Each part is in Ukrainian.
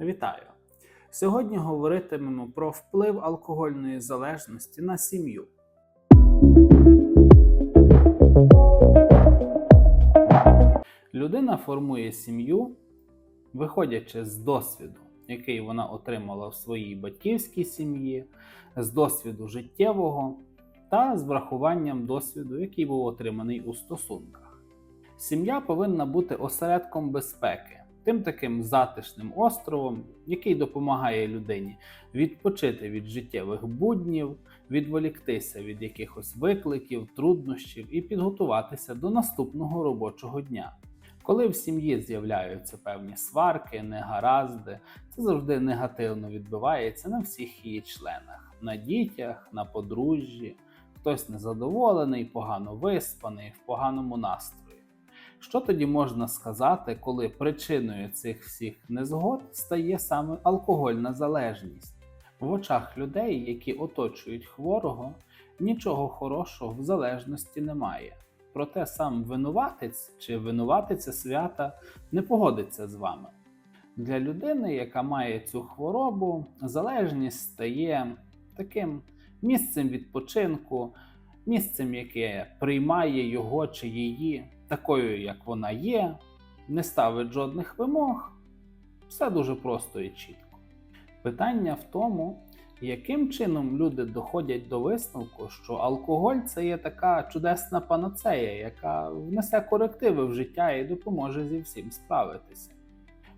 Вітаю! Сьогодні говоритимемо про вплив алкогольної залежності на сім'ю. Людина формує сім'ю, виходячи з досвіду, який вона отримала в своїй батьківській сім'ї, з досвіду життєвого та з врахуванням досвіду, який був отриманий у стосунках. Сім'я повинна бути осередком безпеки, тим таким затишним островом, який допомагає людині відпочити від життєвих буднів, відволіктися від якихось викликів, труднощів і підготуватися до наступного робочого дня. Коли в сім'ї з'являються певні сварки, негаразди, це завжди негативно відбивається на всіх її членах: на дітях, на подружжі, хтось незадоволений, погано виспаний, в поганому настрої. Що тоді можна сказати, коли причиною цих всіх незгод стає саме алкогольна залежність? В очах людей, які оточують хворого, нічого хорошого в залежності немає. Проте сам винуватець чи винуватиця свята не погодиться з вами. Для людини, яка має цю хворобу, залежність стає таким місцем відпочинку, місцем, яке приймає його чи її такою, як вона є, не ставить жодних вимог. Все дуже просто і чітко. Питання в тому, яким чином люди доходять до висновку, що алкоголь це є така чудесна панацея, яка внесе корективи в життя і допоможе зі всім справитися.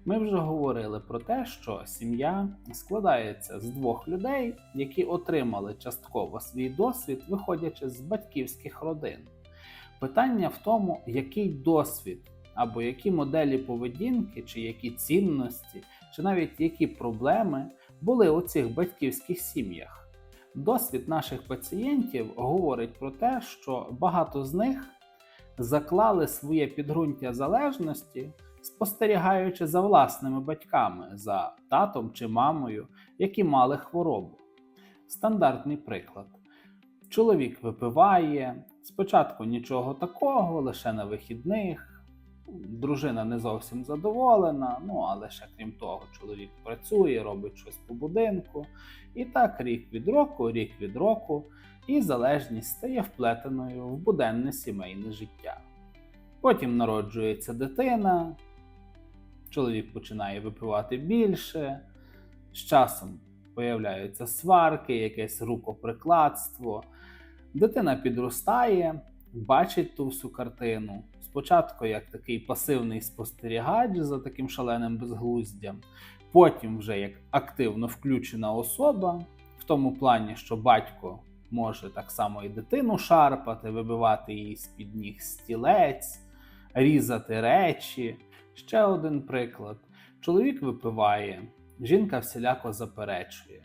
Ми вже говорили про те, що сім'я складається з двох людей, які отримали частково свій досвід, виходячи з батьківських родин. Питання в тому, який досвід або які моделі поведінки, чи які цінності, чи навіть які проблеми були у цих батьківських сім'ях. Досвід наших пацієнтів говорить про те, що багато з них заклали своє підґрунтя залежності, спостерігаючи за власними батьками, за татом чи мамою, які мали хворобу. Стандартний приклад. Чоловік випиває, спочатку нічого такого, лише на вихідних. Дружина не зовсім задоволена, ну але ще крім того, чоловік працює, робить щось по будинку. І так рік від року, рік від року, і залежність стає вплетеною в буденне сімейне життя. Потім народжується дитина, чоловік починає випивати більше, з часом появляються сварки, якесь рукоприкладство. Дитина підростає, бачить ту всю картину. Спочатку як такий пасивний спостерігач за таким шаленим безглуздям, потім вже як активно включена особа, в тому плані, що батько може так само і дитину шарпати, вибивати її з-під ніг стілець, різати речі. Ще один приклад: чоловік випиває, жінка всіляко заперечує.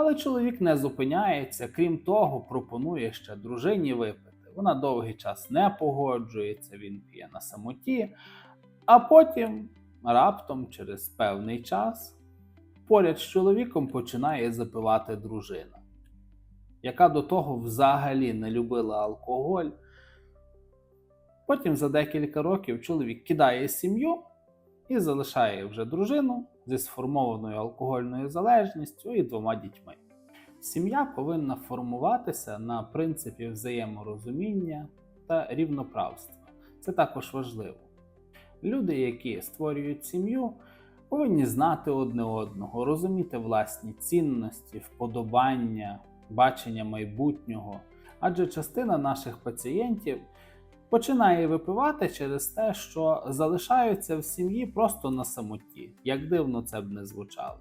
Але чоловік не зупиняється, крім того, пропонує ще дружині випити. Вона довгий час не погоджується, він п'є на самоті, а потім раптом, через певний час, поряд з чоловіком починає запивати дружина, яка до того взагалі не любила алкоголь. Потім за декілька років чоловік кидає сім'ю і залишає вже дружину зі сформованою алкогольною залежністю і двома дітьми. Сім'я повинна формуватися на принципі взаєморозуміння та рівноправства. Це також важливо. Люди, які створюють сім'ю, повинні знати одне одного, розуміти власні цінності, вподобання, бачення майбутнього, адже частина наших пацієнтів починає випивати через те, що залишаються в сім'ї просто на самоті, як дивно це б не звучало.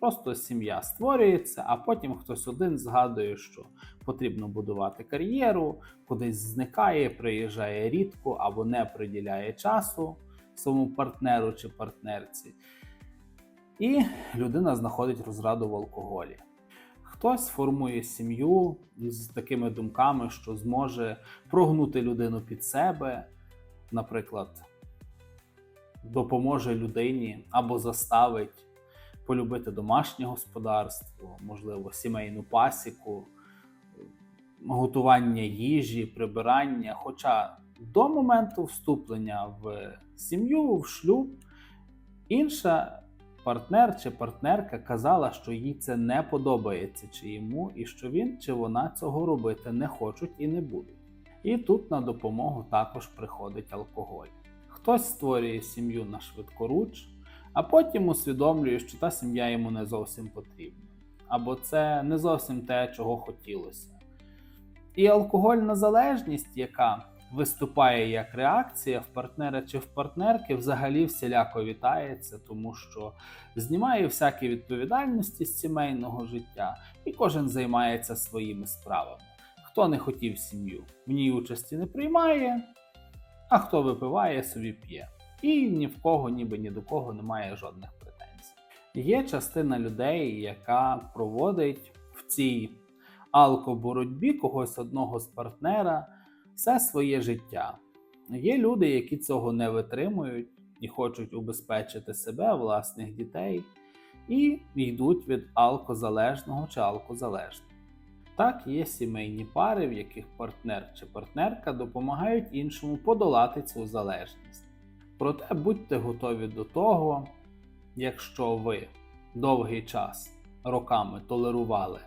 Просто сім'я створюється, а потім хтось один згадує, що потрібно будувати кар'єру, кудись зникає, приїжджає рідко або не приділяє часу своєму партнеру чи партнерці. І людина знаходить розраду в алкоголі. Хтось формує сім'ю з такими думками, що зможе прогнути людину під себе, наприклад, допоможе людині або заставить полюбити домашнє господарство, можливо, сімейну пасіку, готування їжі, прибирання. Хоча до моменту вступлення в сім'ю, в шлюб, інша партнер чи партнерка казала, що їй це не подобається чи йому, і що він чи вона цього робити не хочуть і не будуть. І тут на допомогу також приходить алкоголь. Хтось створює сім'ю на швидкоруч, а потім усвідомлює, що та сім'я йому не зовсім потрібна, або це не зовсім те, чого хотілося. І алкогольна залежність, яка виступає як реакція в партнера чи в партнерки, взагалі всіляко вітається, тому що знімає всякі відповідальності з сімейного життя, і кожен займається своїми справами. Хто не хотів сім'ю, в ній участі не приймає, а хто випиває, собі п'є. І ні в кого, ніби ні до кого немає жодних претензій. Є частина людей, яка проводить в цій алкоборотьбі когось одного з партнера все своє життя. Є люди, які цього не витримують і хочуть убезпечити себе, власних дітей, і йдуть від алкозалежного чи алкозалежного. Так, є сімейні пари, в яких партнер чи партнерка допомагають іншому подолати цю залежність. Проте будьте готові до того, якщо ви довгий час роками толерували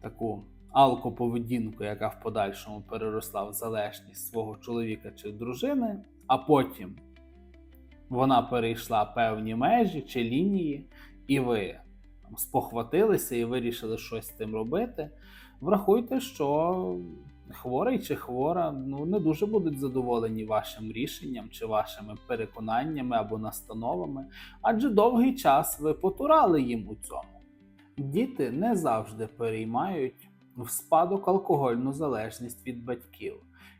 таку алкоповедінку, яка в подальшому переросла в залежність свого чоловіка чи дружини, а потім вона перейшла певні межі чи лінії, і ви там, спохватилися і вирішили щось з тим робити. Врахуйте, що хворий чи хвора ну, не дуже будуть задоволені вашим рішенням чи вашими переконаннями або настановами, адже довгий час ви потурали їм у цьому. Діти не завжди переймають в спадок алкогольну залежність від батьків.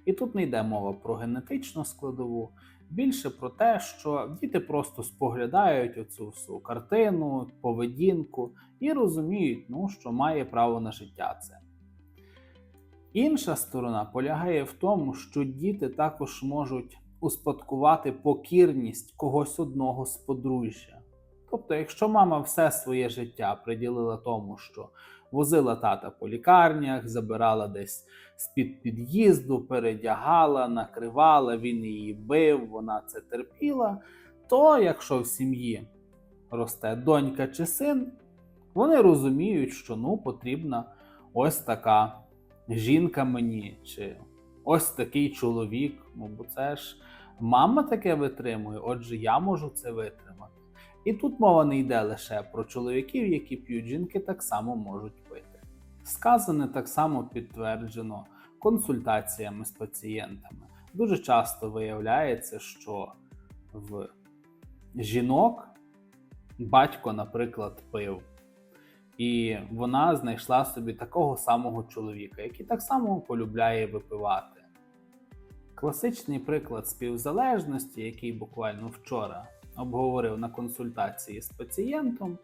І тут не йде мова про генетичну складову, більше про те, що діти просто споглядають оцю всю картину, поведінку і розуміють, ну, що має право на життя це. Інша сторона полягає в тому, що діти також можуть успадкувати покірність когось одного з подружжя. Тобто, якщо мама все своє життя приділила тому, що возила тата по лікарнях, забирала десь з-під під'їзду, передягала, накривала, він її бив, вона це терпіла, то якщо в сім'ї росте донька чи син, вони розуміють, що ну потрібна ось така жінка мені, чи ось такий чоловік. Ну, бо це ж мама таке витримує, отже, я можу це витримати. І тут мова не йде лише про чоловіків, які п'ють жінки, так само можуть пити. Сказане так само підтверджено консультаціями з пацієнтами. Дуже часто виявляється, що в жінок батько, наприклад, пив. І вона знайшла собі такого самого чоловіка, який так само полюбляє випивати. Класичний приклад співзалежності, який буквально вчора обговорив на консультації з пацієнтом,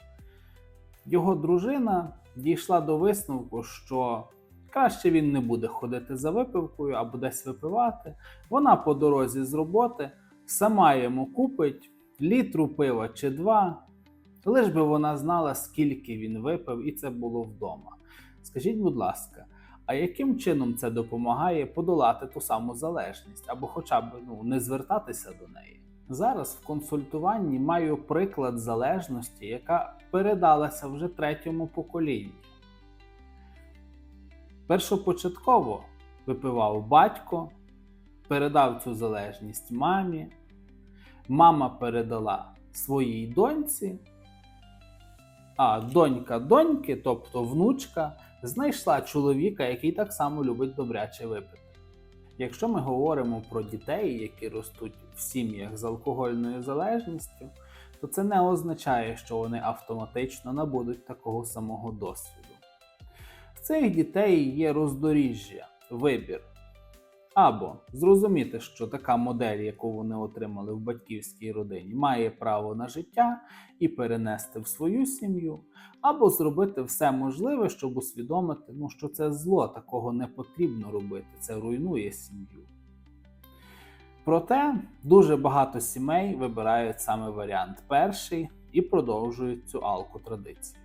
його дружина дійшла до висновку, що краще він не буде ходити за випивкою або десь випивати. Вона по дорозі з роботи сама йому купить літру пива чи два. Лиш би вона знала, скільки він випив, і це було вдома. Скажіть, будь ласка, а яким чином це допомагає подолати ту саму залежність, або хоча б ну, не звертатися до неї? Зараз в консультуванні маю приклад залежності, яка передалася вже третьому поколінню. Першопочатково випивав батько, передав цю залежність мамі, мама передала своїй доньці, а донька доньки, тобто внучка, знайшла чоловіка, який так само любить добряче випити. Якщо ми говоримо про дітей, які ростуть в сім'ях з алкогольною залежністю, то це не означає, що вони автоматично набудуть такого самого досвіду. В цих дітей є роздоріжжя, вибір. Або зрозуміти, що така модель, яку вони отримали в батьківській родині, має право на життя і перенести в свою сім'ю, або зробити все можливе, щоб усвідомити, ну, що це зло, такого не потрібно робити, це руйнує сім'ю. Проте дуже багато сімей вибирають саме варіант перший і продовжують цю алкотрадицію.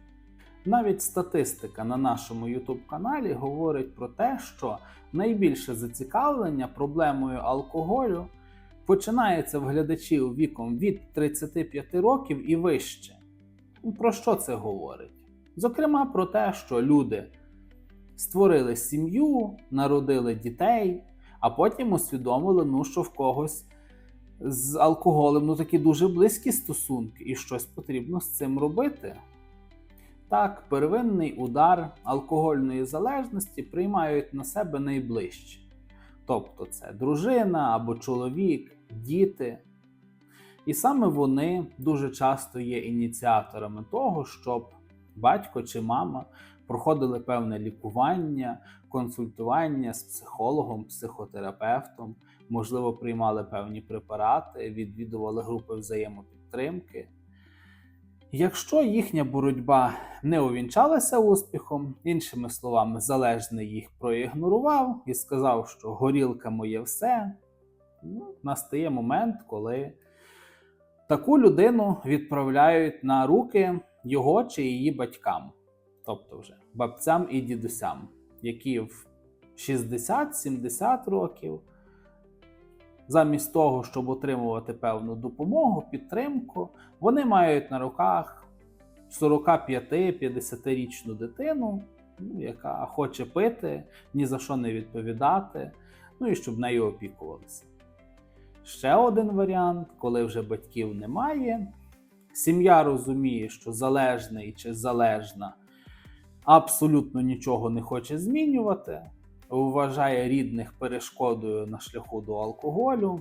Навіть статистика на нашому YouTube каналі говорить про те, що найбільше зацікавлення проблемою алкоголю починається в глядачів віком від 35 років і вище. Про що це говорить? Зокрема, про те, що люди створили сім'ю, народили дітей, а потім усвідомили, ну, що в когось з алкоголем ну, такі дуже близькі стосунки, і щось потрібно з цим робити. Так, первинний удар алкогольної залежності приймають на себе найближчі. Тобто це дружина або чоловік, діти. І саме вони дуже часто є ініціаторами того, щоб батько чи мама проходили певне лікування, консультування з психологом, психотерапевтом, можливо, приймали певні препарати, відвідували групи взаємопідтримки. Якщо їхня боротьба не увінчалася успіхом, іншими словами, залежний їх проігнорував і сказав, що горілка моє все, ну, настає момент, коли таку людину відправляють на руки його чи її батькам, тобто вже бабцям і дідусям, які в 60-70 років, замість того, щоб отримувати певну допомогу, підтримку, вони мають на руках 45-50-річну дитину, ну, яка хоче пити, ні за що не відповідати, ну і щоб нею опікувалися. Ще один варіант, коли вже батьків немає, сім'я розуміє, що залежний чи залежна абсолютно нічого не хоче змінювати, вважає рідних перешкодою на шляху до алкоголю,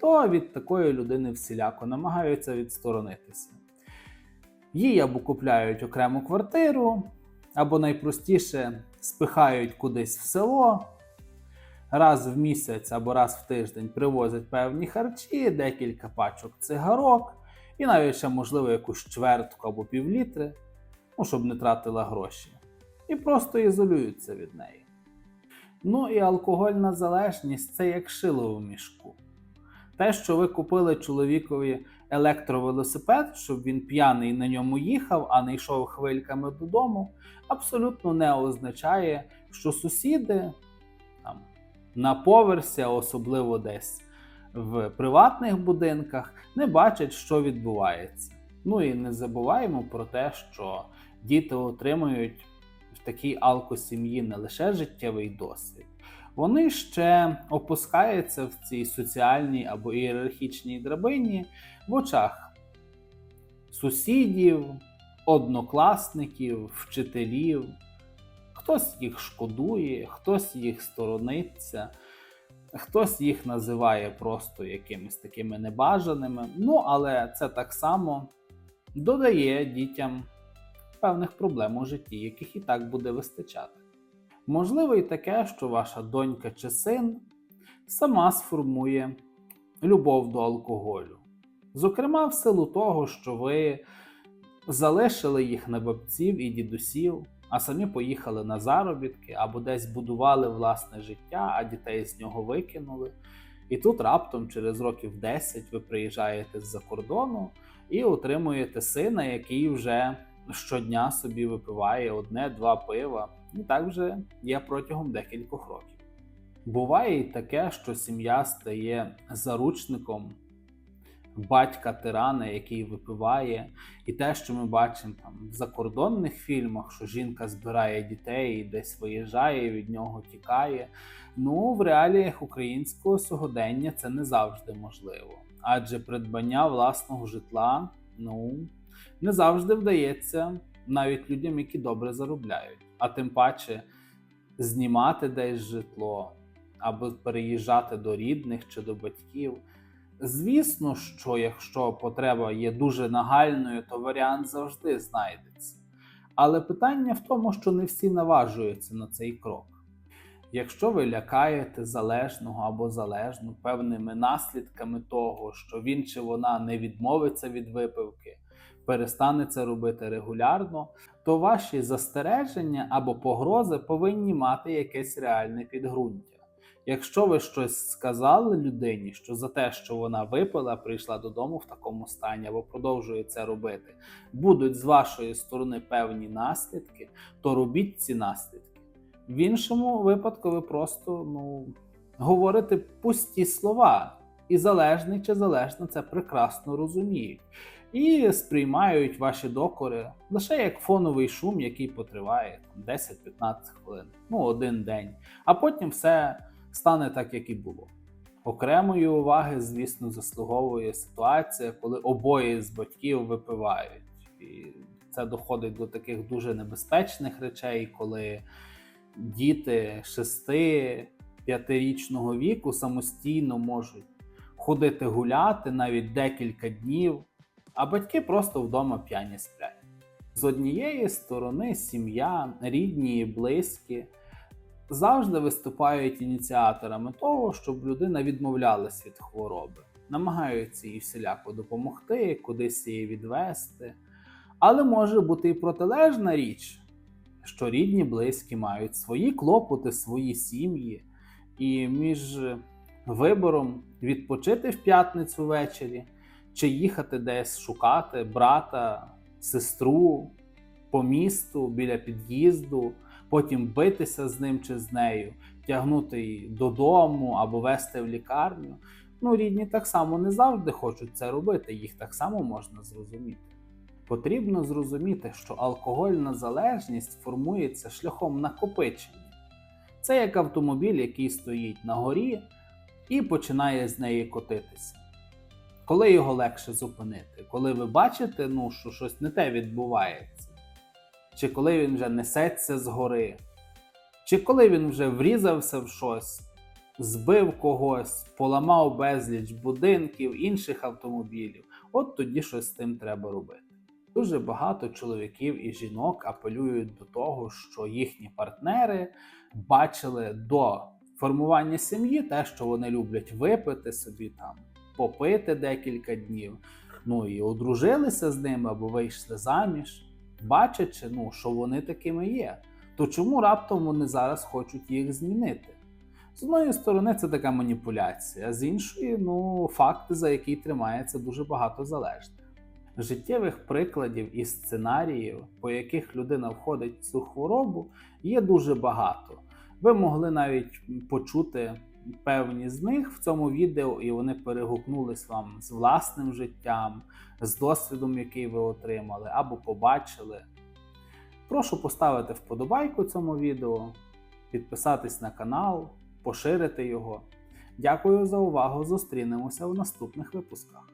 то від такої людини всіляко намагаються відсторонитися. Їй або купляють окрему квартиру, або найпростіше спихають кудись в село. Раз в місяць або раз в тиждень привозять певні харчі, декілька пачок цигарок, і навіть ще, можливо, якусь чвертку або півлітри, ну, щоб не тратила гроші. І просто ізолюються від неї. Ну і алкогольна залежність це як шило в мішку. Те, що ви купили чоловікові електровелосипед, щоб він п'яний на ньому їхав, а не йшов хвильками додому, абсолютно не означає, що сусіди там, на поверсі, особливо десь в приватних будинках, не бачать, що відбувається. Ну і не забуваємо про те, що діти отримують в такій алкосім'ї не лише життєвий досвід, вони ще опускаються в цій соціальній або ієрархічній драбині в очах сусідів, однокласників, вчителів. Хтось їх шкодує, хтось їх сторониться, хтось їх називає просто якимись такими небажаними. Ну, але це так само додає дітям певних проблем у житті, яких і так буде вистачати. Можливо, і таке, що ваша донька чи син сама сформує любов до алкоголю. Зокрема, в силу того, що ви залишили їх на бабців і дідусів, а самі поїхали на заробітки або десь будували власне життя, а дітей з нього викинули. І тут раптом через років 10 ви приїжджаєте з-за кордону і отримуєте сина, який вже щодня собі випиває одне-два пива. І так вже є протягом декількох років. Буває і таке, що сім'я стає заручником батька тирана, який випиває, і те, що ми бачимо там в закордонних фільмах, що жінка збирає дітей і десь виїжджає, від нього тікає. Ну, в реаліях українського сьогодення це не завжди можливо. Адже придбання власного житла ну, не завжди вдається навіть людям, які добре заробляють. А тим паче знімати десь житло або переїжджати до рідних чи до батьків. Звісно, що якщо потреба є дуже нагальною, то варіант завжди знайдеться. Але питання в тому, що не всі наважуються на цей крок. Якщо ви лякаєте залежного або залежну певними наслідками того, що він чи вона не відмовиться від випивки, перестане це робити регулярно, то ваші застереження або погрози повинні мати якесь реальне підґрунтя. Якщо ви щось сказали людині, що за те, що вона випила, прийшла додому в такому стані або продовжує це робити, будуть з вашої сторони певні наслідки, то робіть ці наслідки. В іншому випадку ви просто ну, говорите пусті слова, І залежний чи залежна це прекрасно розуміють. І сприймають ваші докори лише як фоновий шум, який потриває 10-15 хвилин, ну один день. А потім все стане так, як і було. Окремої уваги, звісно, заслуговує ситуація, коли обоє з батьків випивають. І це доходить до таких дуже небезпечних речей, коли діти 6-5річного віку самостійно можуть ходити гуляти навіть декілька днів, а батьки просто вдома п'яні сплять. З однієї сторони, сім'я, рідні близькі завжди виступають ініціаторами того, щоб людина відмовлялась від хвороби, намагаються їй всіляко допомогти, кудись її відвести. Але може бути і протилежна річ, що рідні, близькі мають свої клопоти, свої сім'ї, і між вибором відпочити в п'ятницю ввечері чи їхати десь шукати брата, сестру по місту біля під'їзду, потім битися з ним чи з нею, тягнути її додому або вести в лікарню. Ну, рідні так само не завжди хочуть це робити, їх так само можна зрозуміти. Потрібно зрозуміти, що алкогольна залежність формується шляхом накопичення. Це як автомобіль, який стоїть на горі і починає з неї котитися. Коли його легше зупинити? Коли ви бачите, ну, що щось не те відбувається, чи коли він вже несеться з гори, чи коли він вже врізався в щось, збив когось, поламав безліч будинків, інших автомобілів, от тоді щось з тим треба робити. Дуже багато чоловіків і жінок апелюють до того, що їхні партнери бачили до формування сім'ї те, що вони люблять випити собі там, попити декілька днів, ну і одружилися з ними або вийшли заміж, бачачи, ну, що вони такими є. То чому раптом вони зараз хочуть їх змінити? З одної сторони, це така маніпуляція, з іншої, ну, факти, за які тримається дуже багато залежних. Життєвих прикладів і сценаріїв, по яких людина входить в цю хворобу, є дуже багато. Ви могли навіть почути певні з них в цьому відео, і вони перегукнулись вам з власним життям, з досвідом, який ви отримали, або побачили. Прошу поставити вподобайку цьому відео, підписатись на канал, поширити його. Дякую за увагу! Зустрінемося в наступних випусках.